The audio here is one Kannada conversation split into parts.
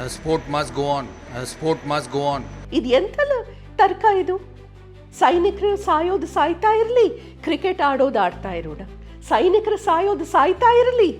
Uh, must go on sport must go on ಇದು ಎಂತಲ್ಲ ತರ್ಕ ಇದು? ಸೈನಿಕರು ಸಾಯೋದು ಸಾಯ್ತಾ ಇರಲಿ ಕ್ರಿಕೆಟ್ ಆಡೋದು ಆಡ್ತಾ ಇರೋಣ ಸೈನಿಕರು ಸಾಯೋದು ಸಾಯ್ತಾ ಇರಲಿ.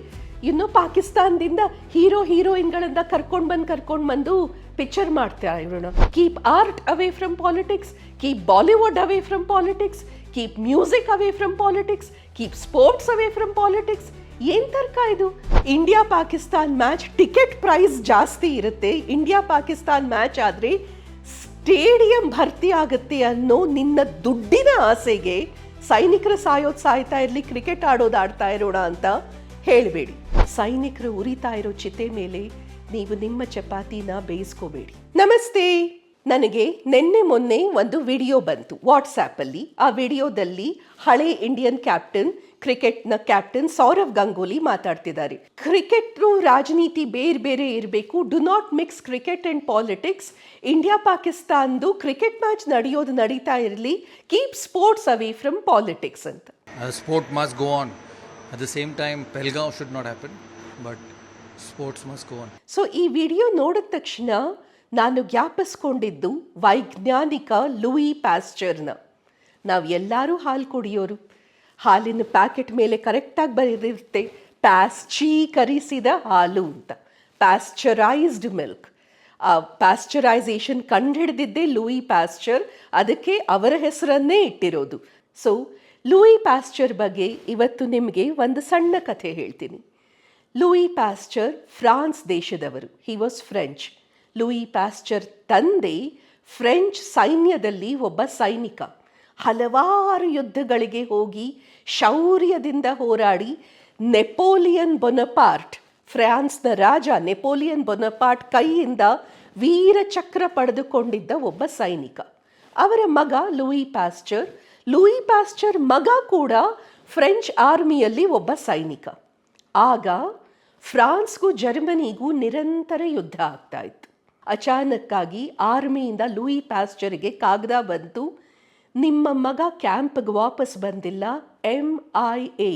ಇನ್ನು ಪಾಕಿಸ್ತಾನದಿಂದ ಹೀರೋ ಹೀರೋಯಿನ್ಗಳಿಂದ ಕರ್ಕೊಂಡು ಬಂದು ಕರ್ಕೊಂಡು ಬಂದು ಪಿಕ್ಚರ್ ಮಾಡ್ತಾ ಇರೋಣ. Keep art away from politics keep Bollywood away from politics keep music away from politics keep sports away from politics ಏನ್ ತರ್ಕ ಇದು? India Pakistan match ticket price ಜಾಸ್ತಿ ಇರುತ್ತೆ. ಇಂಡಿಯಾ ಪಾಕಿಸ್ತಾನ್ ಮ್ಯಾಚ್ ಆದ್ರೆ ಸ್ಟೇಡಿಯಂ ಭರ್ತಿ ಆಗುತ್ತೆ ಅನ್ನೋ ನಿನ್ನ ದುಡ್ಡಿನ ಆಸೆಗೆ ಸೈನಿಕರು ಸಾಯೋದು ಸಾಯ್ತಾ ಇರಲಿ, ಕ್ರಿಕೆಟ್ ಆಡೋದು ಆಡ್ತಾ ಇರೋಣ ಅಂತ ಹೇಳಬೇಡಿ. ಸೈನಿಕರು ಉರಿತಾ ಇರೋ ಚಿತೆ ಮೇಲೆ ನೀವು ನಿಮ್ಮ ಚಪಾತಿನ ಬೇಯಿಸ್ಕೋಬೇಡಿ. ನಮಸ್ತೆ. ನನಗೆ ನಿನ್ನೆ ಮೊನ್ನೆ ಒಂದು ವಿಡಿಯೋ ಬಂತು ವಾಟ್ಸ್ಆ್ಯಪಲ್ಲಿ. ಆ ವಿಡಿಯೋದಲ್ಲಿ ಹಳೆ ಇಂಡಿಯನ್ ಕ್ಯಾಪ್ಟನ್ ಕ್ರಿಕೆಟ್ನ ಕ್ಯಾಪ್ಟನ್ ಸೌರವ್ ಗಂಗೂಲಿ ಮಾತಾಡ್ತಿದ್ದಾರೆ. ಕ್ರಿಕೆಟ್ರು ರಾಜನೀತಿ ಬೇರೆ ಬೇರೆ ಇರಬೇಕು. Do not mix cricket and politics. India ಪಾಕಿಸ್ತಾನ್ದು cricket match ನಡೆಯೋದು ನಡೀತಾ ಇರಲಿ. Keep sports away from politics ಅಂತ. Sport must go on at the same time Pahalgam should not happen but sports must go on. So ಈ ವಿಡಿಯೋ ನೋಡಿದ ತಕ್ಷಣ ನಾನು ಜ್ಞಾಪಿಸ್ಕೊಂಡಿದ್ದು ವೈಜ್ಞಾನಿಕ ಲೂಯಿ ಪ್ಯಾಸ್ಚರ್ನ. ನಾವು ಎಲ್ಲರೂ ಹಾಲು ಕುಡಿಯೋರು. ಹಾಲಿನ ಪ್ಯಾಕೆಟ್ ಮೇಲೆ ಕರೆಕ್ಟಾಗಿ ಬರೆದಿರುತ್ತೆ, ಪ್ಯಾಸ್ಚೀಕರಿಸಿದ ಹಾಲು ಅಂತ. Pasteurised milk. ಆ, ಪ್ಯಾಸ್ಚರೈಸೇಷನ್ ಕಂಡುಹಿಡಿದಿದ್ದೇ ಲೂಯಿ ಪ್ಯಾಸ್ಚರ್, ಅದಕ್ಕೆ ಅವರ ಹೆಸರನ್ನೇ ಇಟ್ಟಿರೋದು. ಸೊ ಲೂಯಿ ಪ್ಯಾಸ್ಚರ್ ಬಗ್ಗೆ ಇವತ್ತು ನಿಮಗೆ ಒಂದು ಸಣ್ಣ ಕಥೆ ಹೇಳ್ತೀನಿ. ಲೂಯಿ ಪ್ಯಾಸ್ಚರ್ ಫ್ರಾನ್ಸ್ ದೇಶದವರು. He was French Louis Pasteur ತಂದೆ ಫ್ರೆಂಚ್ ಸೈನ್ಯದಲ್ಲಿ ಒಬ್ಬ ಸೈನಿಕ. ಹಲವಾರು ಯುದ್ಧಗಳಿಗೆ ಹೋಗಿ ಶೌರ್ಯದಿಂದ ಹೋರಾಡಿ ನೆಪೋಲಿಯನ್ ಬೊನಪಾರ್ಟ್, ಫ್ರಾನ್ಸ್ನ ರಾಜ ನೆಪೋಲಿಯನ್ ಬೊನಪಾರ್ಟ್ ಕೈಯಿಂದ ವೀರಚಕ್ರ ಪಡೆದುಕೊಂಡಿದ್ದ ಒಬ್ಬ ಸೈನಿಕ. ಅವರ ಮಗ ಲೂಯಿ ಪ್ಯಾಸ್ಚರ್ ಲೂಯಿ ಪ್ಯಾಸ್ಚರ್ ಮಗ ಕೂಡ ಫ್ರೆಂಚ್ ಆರ್ಮಿಯಲ್ಲಿ ಒಬ್ಬ ಸೈನಿಕ. ಆಗ ಫ್ರಾನ್ಸ್ಗೂ ಜರ್ಮನಿಗೂ ನಿರಂತರ ಯುದ್ಧ ಆಗ್ತಾ ಇತ್ತು. ಅಚಾನಕ್ಕಾಗಿ ಆರ್ಮಿಯಿಂದ ಲೂಯಿ ಪ್ಯಾಸ್ಚರ್ಗೆ ಕಾಗದ ಬಂತು. ನಿಮ್ಮ ಮಗ ಕ್ಯಾಂಪ್ಗೆ ವಾಪಸ್ ಬಂದಿಲ್ಲ. M I A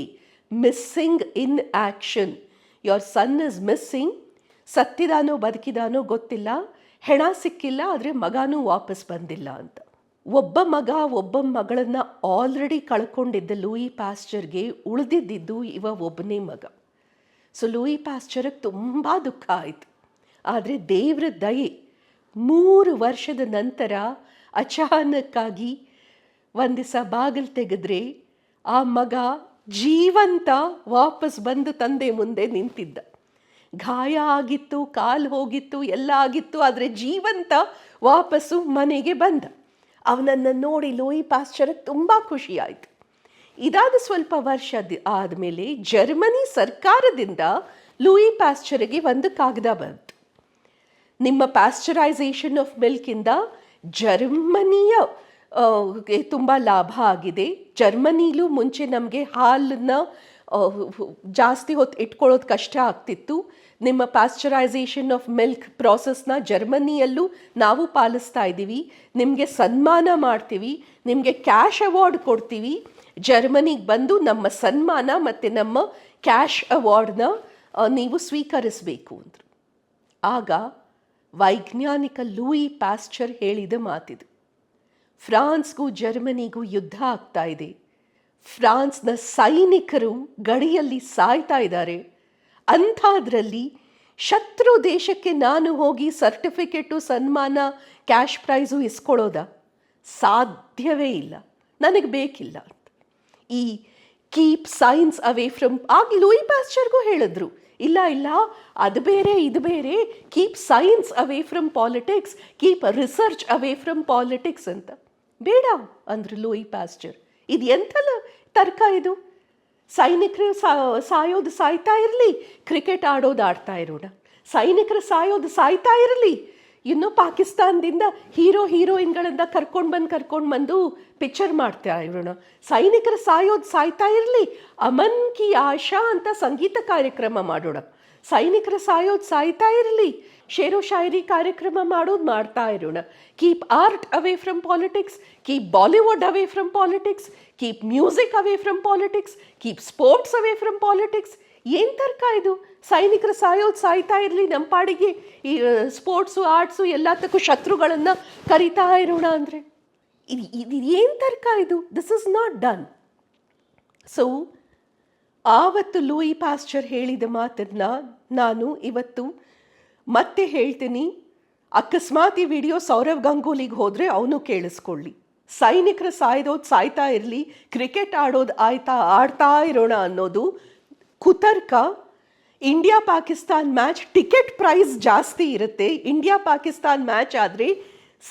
missing in action your son is missing ಸತ್ತಿದಾನೋ ಬದುಕಿದಾನೋ ಗೊತ್ತಿಲ್ಲ. ಹೆಣ ಸಿಕ್ಕಿಲ್ಲ, ಆದರೆ ಮಗನೂ ವಾಪಸ್ ಬಂದಿಲ್ಲ ಅಂತ. ಒಬ್ಬ ಮಗ ಒಬ್ಬ ಮಗಳನ್ನು ಆಲ್ರೆಡಿ ಕಳ್ಕೊಂಡಿದ್ದ ಲೂಯಿ ಪ್ಯಾಸ್ಚರ್ಗೆ ಉಳಿದಿದ್ದಿದ್ದು ಇವ ಒಬ್ಬನೇ ಮಗ. ಸೊ ಲೂಯಿ ಪ್ಯಾಸ್ಚರಿಗೆ ತುಂಬ ದುಃಖ ಆಯಿತು. ಆದರೆ ದೇವ್ರ ದಯೆ ಮೂರು ವರ್ಷದ ನಂತರ ಅಚಾನಕ್ಕಾಗಿ ಒಂದು ದಿವಸ ಬಾಗಿಲು ತೆಗೆದ್ರೆ ಆ ಮಗ ಜೀವಂತ ವಾಪಸ್ ಬಂದು ತಂದೆ ಮುಂದೆ ನಿಂತಿದ್ದ. ಗಾಯ ಆಗಿತ್ತು, ಕಾಲು ಹೋಗಿತ್ತು, ಎಲ್ಲ ಆಗಿತ್ತು, ಆದರೆ ಜೀವಂತ ವಾಪಸ್ಸು ಮನೆಗೆ ಬಂದ. ಅವನನ್ನು ನೋಡಿ ಲೂಯಿ ಪಾಶ್ಚರ್ಗೆ ತುಂಬ ಖುಷಿಯಾಯಿತು. ಇದಾದ ಸ್ವಲ್ಪ ವರ್ಷ ಆದಮೇಲೆ ಜರ್ಮನಿ ಸರ್ಕಾರದಿಂದ ಲೂಯಿ ಪಾಶ್ಚರ್ಗೆ ಒಂದು ಕಾಗದ ಬಂತು. ನಿಮ್ಮ ಪ್ಯಾಸ್ಚರೈಸೇಷನ್ ಆಫ್ ಮಿಲ್ಕಿಂದ ಜರ್ಮನಿಯ ತುಂಬ ಲಾಭ ಆಗಿದೆ. ಜರ್ಮನಿಲೂ ಮುಂಚೆ ನಮಗೆ ಹಾಲನ್ನ ಜಾಸ್ತಿ ಹೊತ್ತು ಇಟ್ಕೊಳ್ಳೋದು ಕಷ್ಟ ಆಗ್ತಿತ್ತು. ನಿಮ್ಮ ಪ್ಯಾಸ್ಚರೈಸೇಷನ್ ಆಫ್ ಮಿಲ್ಕ್ ಪ್ರಾಸೆಸ್ನ ಜರ್ಮನಿಯಲ್ಲೂ ನಾವು ಪಾಲಿಸ್ತಾ ಇದ್ದೀವಿ. ನಿಮಗೆ ಸನ್ಮಾನ ಮಾಡ್ತೀವಿ. ನಿಮಗೆ ಕ್ಯಾಶ್ ಅವಾರ್ಡ್ ಕೊಡ್ತೀವಿ. ಜರ್ಮನಿಗೆ ಬಂದು ನಮ್ಮ ಸನ್ಮಾನ ಮತ್ತು ನಮ್ಮ ಕ್ಯಾಶ್ ಅವಾರ್ಡ್ನ ನೀವು ಸ್ವೀಕರಿಸಬೇಕು ಅಂದರು. ಆಗ ವೈಜ್ಞಾನಿಕ ಲೂಯಿ ಪ್ಯಾಸ್ಚರ್ ಹೇಳಿದ ಮಾತಿದು. ಫ್ರಾನ್ಸ್ಗೂ ಜರ್ಮನಿಗೂ ಯುದ್ಧ ಆಗ್ತಾ ಇದೆ. ಫ್ರಾನ್ಸ್ನ ಸೈನಿಕರು ಗಡಿಯಲ್ಲಿ ಸಾಯ್ತಾ ಇದ್ದಾರೆ. ಅಂಥದ್ರಲ್ಲಿ ಶತ್ರು ದೇಶಕ್ಕೆ ನಾನು ಹೋಗಿ ಸರ್ಟಿಫಿಕೇಟು, ಸನ್ಮಾನ, ಕ್ಯಾಶ್ ಪ್ರೈಸು ಇಸ್ಕೊಳ್ಳೋದ? ಸಾಧ್ಯವೇ ಇಲ್ಲ. ನನಗೆ ಬೇಕಿಲ್ಲ ಈ ಕೀಪ್ ಸೈನ್ಸ್ ಅವೇ ಫ್ರಮ್ ಆಗ ಲೂಯಿ ಪ್ಯಾಸ್ಚರ್ಗೂ ಹೇಳಿದ್ರು. ಇಲ್ಲ ಇಲ್ಲ, ಅದು ಬೇರೆ, ಇದು ಬೇರೆ. Keep science away from politics, keep research away from politics ಅಂತ. ಬೇಡ ಅಂದ್ರು ಲೂಯಿ ಪಾಸ್ಚರ್ ಇದು ಎಂತಲ್ಲ ತರ್ಕ ಇದು? ಸೈನಿಕರು ಸಾಯೋದು ಸಾಯ್ತಾ ಇರಲಿ ಕ್ರಿಕೆಟ್ ಆಡೋದು ಆಡ್ತಾ ಇರೋಣ. ಸೈನಿಕರು ಸಾಯೋದು ಸಾಯ್ತಾ ಇರಲಿ. ಇನ್ನು ಪಾಕಿಸ್ತಾನದಿಂದ ಹೀರೋ ಹೀರೋಯಿನ್ಗಳಿಂದ ಕರ್ಕೊಂಡು ಬಂದು ಕರ್ಕೊಂಡು ಬಂದು ಪಿಕ್ಚರ್ ಮಾಡ್ತಾ ಇರೋಣ. ಸೈನಿಕರು ಸಾಯೋದು ಸಾಯ್ತಾ ಇರಲಿ, ಅಮನ್ ಕಿ ಆಶಾ ಅಂತ ಸಂಗೀತ ಕಾರ್ಯಕ್ರಮ ಮಾಡೋಣ. ಸೈನಿಕರು ಸಾಯೋದು ಸಾಯ್ತಾ ಇರಲಿ. ಶೇರು ಶಾಯರಿ ಕಾರ್ಯಕ್ರಮ ಮಾಡೋದು ಮಾಡ್ತಾ ಇರೋಣ. Keep art away from politics keep Bollywood away from politics keep music away from politics keep sports away from politics ಏನ್ ತರ್ಕ ಇದು? ಸೈನಿಕರ ಸಾಯೋದು ಸಾಯ್ತಾ ಇರಲಿ ನಮ್ಮ ಪಾಡಿಗೆ. ಈ ಸ್ಪೋರ್ಟ್ಸು ಆರ್ಟ್ಸು ಎಲ್ಲದಕ್ಕೂ ಶತ್ರುಗಳನ್ನು ಕರಿತಾ ಇರೋಣ ಅಂದರೆ. ಇದು ಇದು ಏನು ತರ್ಕ ಇದು? This is not done so ಆವತ್ತು ಲೂಯಿ ಪಾಸ್ಚರ್ ಹೇಳಿದ ಮಾತನ್ನ ನಾನು ಇವತ್ತು ಮತ್ತೆ ಹೇಳ್ತೀನಿ. ಅಕಸ್ಮಾತ್ ಈ ವಿಡಿಯೋ ಸೌರವ್ ಗಂಗೂಲಿಗೆ ಹೋದರೆ ಅವನು ಕೇಳಿಸ್ಕೊಳ್ಳಿ. ಸೈನಿಕರ ಸಾಯ್ದೋದು ಸಾಯ್ತಾ ಇರಲಿ, ಕ್ರಿಕೆಟ್ ಆಡೋದು ಆಯ್ತಾ, ಆಡ್ತಾ ಇರೋಣ ಅನ್ನೋದು ಕುತರ್ಕ. India Pakistan match ticket price ಜಾಸ್ತಿ ಇರುತ್ತೆ. ಇಂಡಿಯಾ ಪಾಕಿಸ್ತಾನ್ ಮ್ಯಾಚ್ ಆದರೆ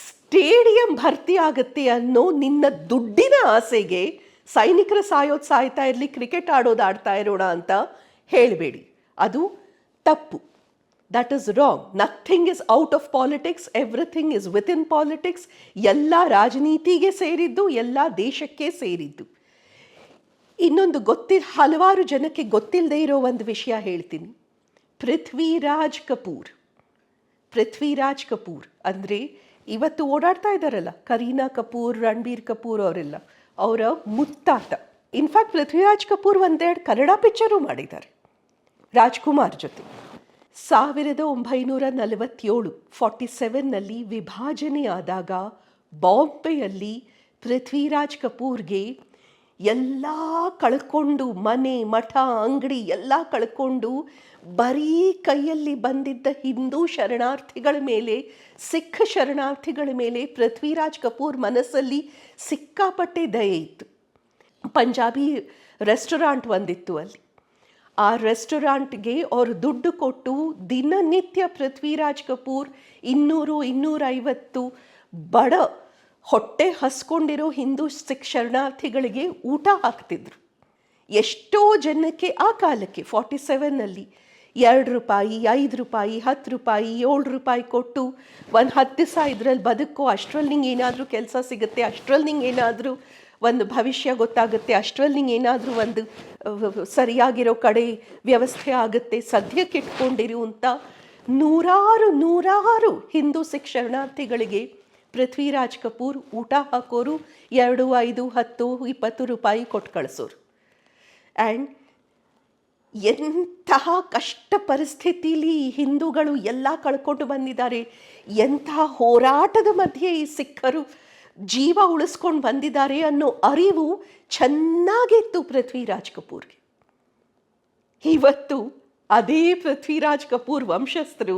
ಸ್ಟೇಡಿಯಂ ಭರ್ತಿ ಆಗುತ್ತೆ ಅನ್ನೋ ನಿನ್ನ ದುಡ್ಡಿನ ಆಸೆಗೆ ಸೈನಿಕರು ಸಾಯೋದು ಸಾಯ್ತಾ ಇರಲಿ, ಕ್ರಿಕೆಟ್ ಆಡೋದು ಆಡ್ತಾ ಇರೋಣ ಅಂತ ಹೇಳಬೇಡಿ. ಅದು ತಪ್ಪು. That is wrong nothing is out of politics everything is within politics ಎಲ್ಲ ರಾಜನೀತಿಗೆ ಸೇರಿದ್ದು, ಎಲ್ಲ ದೇಶಕ್ಕೆ ಸೇರಿದ್ದು. ಇನ್ನೊಂದು ಗೊತ್ತಿ, ಹಲವಾರು ಜನಕ್ಕೆ ಗೊತ್ತಿಲ್ಲದೆ ಇರೋ ಒಂದು ವಿಷಯ ಹೇಳ್ತೀನಿ. ಪೃಥ್ವಿರಾಜ್ ಕಪೂರ್. ಪೃಥ್ವಿರಾಜ್ ಕಪೂರ್. ಅಂದರೆ ಇವತ್ತು ಓಡಾಡ್ತಾ ಇದ್ದಾರಲ್ಲ, ಕರೀನಾ ಕಪೂರ್, ರಣಬೀರ್ ಕಪೂರ್ ಅವರೆಲ್ಲ. ಅವರ ಮುತ್ತಾತ. ಇನ್ಫ್ಯಾಕ್ಟ್ ಪೃಥ್ವಿರಾಜ್ ಕಪೂರ್ ಒಂದೆರಡು ಕನ್ನಡ ಪಿಕ್ಚರು ಮಾಡಿದ್ದಾರೆ. ರಾಜ್ಕುಮಾರ್ ಜೊತೆ. ಸಾವಿರದ ಒಂಬೈನೂರ ನಲವತ್ತೇಳು ಫಾರ್ಟಿ ಸೆವೆನ್ನಲ್ಲಿ ವಿಭಾಜನೆ ಆದಾಗ ಬಾಂಬೆಯಲ್ಲಿ ಪೃಥ್ವಿರಾಜ್ ಕಪೂರ್ಗೆ ಎಲ್ಲ ಕಳ್ಕೊಂಡು, ಮನೆ, ಮಠ, ಅಂಗಡಿ ಎಲ್ಲ ಕಳ್ಕೊಂಡು ಬರೀ ಕೈಯಲ್ಲಿ ಬಂದಿದ್ದ ಹಿಂದೂ ಶರಣಾರ್ಥಿಗಳ ಮೇಲೆ, ಸಿಖ್ ಶರಣಾರ್ಥಿಗಳ ಮೇಲೆ ಪೃಥ್ವಿರಾಜ್ ಕಪೂರ್ ಮನಸ್ಸಲ್ಲಿ ಸಿಕ್ಕಾಪಟ್ಟೆ ದಯೆ ಇತ್ತು. ಪಂಜಾಬಿ ರೆಸ್ಟೋರಾಂಟ್ ಒಂದಿತ್ತು ಅಲ್ಲಿ. ಆ ರೆಸ್ಟೋರಾಂಟ್ಗೆ ಅವರು ದುಡ್ಡು ಕೊಟ್ಟು ದಿನನಿತ್ಯ ಪೃಥ್ವಿರಾಜ್ ಕಪೂರ್ ಇನ್ನೂರು, ಇನ್ನೂರೈವತ್ತು ಬಡ ಹೊಟ್ಟೆ ಹಸ್ಕೊಂಡಿರೋ ಹಿಂದೂ ಸಿಖ್ ಶರಣಾರ್ಥಿಗಳಿಗೆ ಊಟ ಹಾಕ್ತಿದ್ರು. ಎಷ್ಟೋ ಜನಕ್ಕೆ ಆ ಕಾಲಕ್ಕೆ ಫಾರ್ಟಿ ಸೆವೆನ್ನಲ್ಲಿ ಎರಡು ರೂಪಾಯಿ, ಐದು ರೂಪಾಯಿ, ಹತ್ತು ರೂಪಾಯಿ, ಏಳು ರೂಪಾಯಿ ಕೊಟ್ಟು ಒಂದು ಹತ್ತು ದಿವಸ ಇದರಲ್ಲಿ ಬದುಕು, ಅಷ್ಟರಲ್ಲಿ ನಿಂಗೆ ಏನಾದರೂ ಕೆಲಸ ಸಿಗುತ್ತೆ, ಅಷ್ಟರಲ್ಲಿ ನಿಂಗೆ ಏನಾದರೂ ಒಂದು ಭವಿಷ್ಯ ಗೊತ್ತಾಗುತ್ತೆ, ಅಷ್ಟರಲ್ಲಿ ನಿಂಗೆ ಏನಾದರೂ ಒಂದು ಸರಿಯಾಗಿರೋ ಕಡೆ ವ್ಯವಸ್ಥೆ ಆಗುತ್ತೆ, ಸದ್ಯಕ್ಕೆ ಇಟ್ಕೊಂಡಿರುವಂಥ ನೂರಾರು ನೂರಾರು ಹಿಂದೂ ಸಿಖ್ ಶರಣಾರ್ಥಿಗಳಿಗೆ ಪೃಥ್ವಿರಾಜ್ ಕಪೂರ್, ಊಟ ಹಾಕೋರು, ಎರಡು, ಐದು, ಹತ್ತು, ಇಪ್ಪತ್ತು ರೂಪಾಯಿ ಕೊಟ್ಟು ಕಳಿಸೋರು. ಆ್ಯಂಡ್ ಎಂತಹ ಕಷ್ಟ ಪರಿಸ್ಥಿತಿಲಿ ಹಿಂದೂಗಳು ಎಲ್ಲ ಕಳ್ಕೊಂಡು ಬಂದಿದ್ದಾರೆ. ಎಂತಹ ಹೋರಾಟದ ಮಧ್ಯೆ ಈ ಸಿಖ್ಖರು ಜೀವ ಉಳಿಸ್ಕೊಂಡು ಬಂದಿದ್ದಾರೆ ಅನ್ನೋ ಅರಿವು ಚೆನ್ನಾಗಿತ್ತು ಪೃಥ್ವಿರಾಜ್ ಕಪೂರ್ಗೆ. ಇವತ್ತು ಅದೇ ಪೃಥ್ವಿರಾಜ್ ಕಪೂರ್ ವಂಶಸ್ಥರು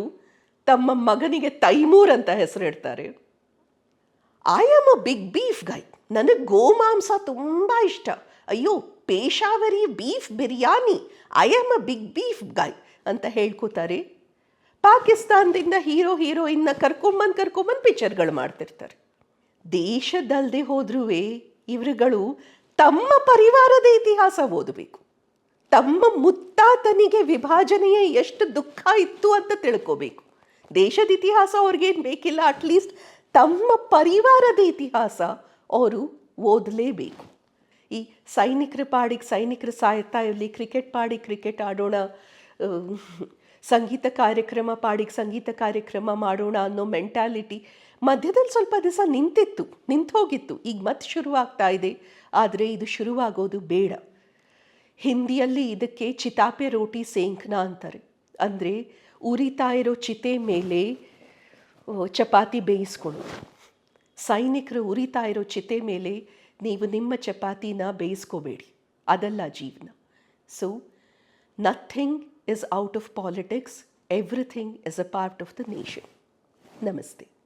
ತಮ್ಮ ಮಗನಿಗೆ ತೈಮೂರ್ ಅಂತ ಹೆಸರಿಡ್ತಾರೆ I am a big beef guy ನನಗೆ ಗೋಮಾಂಸ ತುಂಬ ಇಷ್ಟ. ಅಯ್ಯೋ Peshawari beef biryani. I am a big beef guy ಅಂತ ಹೇಳ್ಕೊತಾರೆ. ಪಾಕಿಸ್ತಾನದಿಂದ ಹೀರೋ, ಹೀರೋಯಿನ್ನ ಕರ್ಕೊಂಬಂದು ಕರ್ಕೊಂಬಂದು ಪಿಕ್ಚರ್ಗಳು ಮಾಡ್ತಿರ್ತಾರೆ. ದೇಶದಲ್ಲದೆ ಹೋದ್ರೂ ಇವರುಗಳು ತಮ್ಮ ಪರಿವಾರದ ಇತಿಹಾಸ ಓದಬೇಕು. ತಮ್ಮ ಮುತ್ತಾತನಿಗೆ ವಿಭಾಜನೆಯ ಎಷ್ಟು ದುಃಖ ಇತ್ತು ಅಂತ ತಿಳ್ಕೋಬೇಕು. ದೇಶದ ಇತಿಹಾಸ ಅವ್ರಿಗೇನು ಬೇಕಿಲ್ಲ ಅಟ್ಲೀಸ್ಟ್ ತಮ್ಮ ಪರಿವಾರದ ಇತಿಹಾಸ ಅವರು ಓದಲೇಬೇಕು. ಈ ಸೈನಿಕರ ಪಾಡಿಗೆ ಸೈನಿಕರು ಸಾಯ್ತಾ ಇರಲಿ, ಕ್ರಿಕೆಟ್ ಪಾಡಿ ಕ್ರಿಕೆಟ್ ಆಡೋಣ ಸಂಗೀತ ಕಾರ್ಯಕ್ರಮ ಪಾಡಿಗೆ ಸಂಗೀತ ಕಾರ್ಯಕ್ರಮ ಮಾಡೋಣ ಅನ್ನೋ ಮೆಂಟ್ಯಾಲಿಟಿ ಮಧ್ಯದಲ್ಲಿ ಸ್ವಲ್ಪ ದಿವಸ ನಿಂತಿತ್ತು, ನಿಂತು ಹೋಗಿತ್ತು. ಈಗ ಮತ್ತೆ ಶುರುವಾಗ್ತಾ ಇದೆ. ಆದರೆ ಇದು ಶುರುವಾಗೋದು ಬೇಡ. ಹಿಂದಿಯಲ್ಲಿ ಇದಕ್ಕೆ ಚಿತಾಪೆ ರೋಟಿ ಸೇಂಕ್ನ ಅಂತಾರೆ. ಅಂದರೆ ಉರಿತಾ ಇರೋ ಚಿತೆ ಮೇಲೆ ಚಪಾತಿ ಬೇಯಿಸ್ಕೊಳ್ಳೋದು ಸೈನಿಕರು ಉರಿತಾ ಇರೋ ಚಿತೆ ಮೇಲೆ ನೀವು ನಿಮ್ಮ ಚಪಾತಿನ ಬೇಯಿಸ್ಕೋಬೇಡಿ. ಅದಲ್ಲ ಜೀವನ. So nothing is out of politics everything is a part of the nation ನಮಸ್ತೆ.